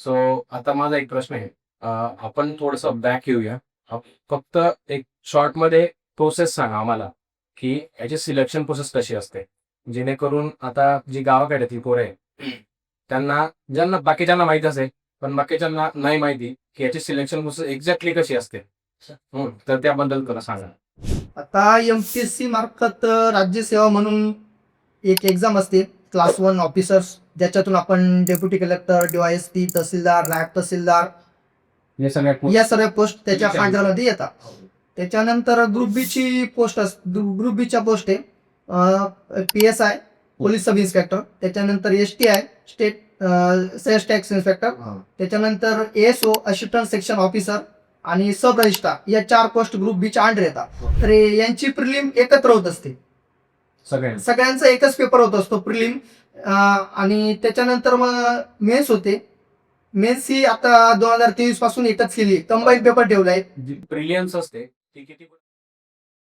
So आता माझा एक प्रश्न आहे. आपण थोडस बॅक येऊया. फक्त एक शॉर्टमध्ये प्रोसेस सांगा आम्हाला की याची सिलेक्शन प्रोसेस कशी असते. जेणेकरून आता जी गावाकडे पोरं आहे त्यांना ज्यांना बाकीच्यांना माहीत असेल पण बाकीच्यांना नाही माहिती की याची सिलेक्शन प्रोसेस एक्झॅक्टली कशी असते. तर त्याबद्दल तुला सांगा. आता एम पी एस सी मार्फत राज्यसेवा म्हणून एक एक्झाम असते. क्लास वन ऑफिसर्स ज्याच्यातून आपण deputy collector DYS P tehsildar नायब तहसीलदार या सर्व पोस्ट त्याच्या ठीक आहे. फायद्यामध्ये येतात. त्याच्यानंतर ग्रुप बी ची पोस्ट अस ग्रुप बी च्या पोस्ट आहे. P S I police sub inspector त्याच्यानंतर S T I state sales tax inspector त्याच्यानंतर S O assistant section officer आणि सब रजिस्ट्रार या चार पोस्ट ग्रुप बी च्या अंडर येतात. तर यांची प्रिलिम एकत्र होत असते. सगळ्या सगळ्यांचा. एकच पेपर होत असतो प्रिलिम आणि त्याच्यानंतर मग मेन्स होते. मेन्स ही आता दोन हजार तेवीसपासून एकच केली. कंबाईन पेपर ठेवलाय. जी प्रिलियन्स असते ती किती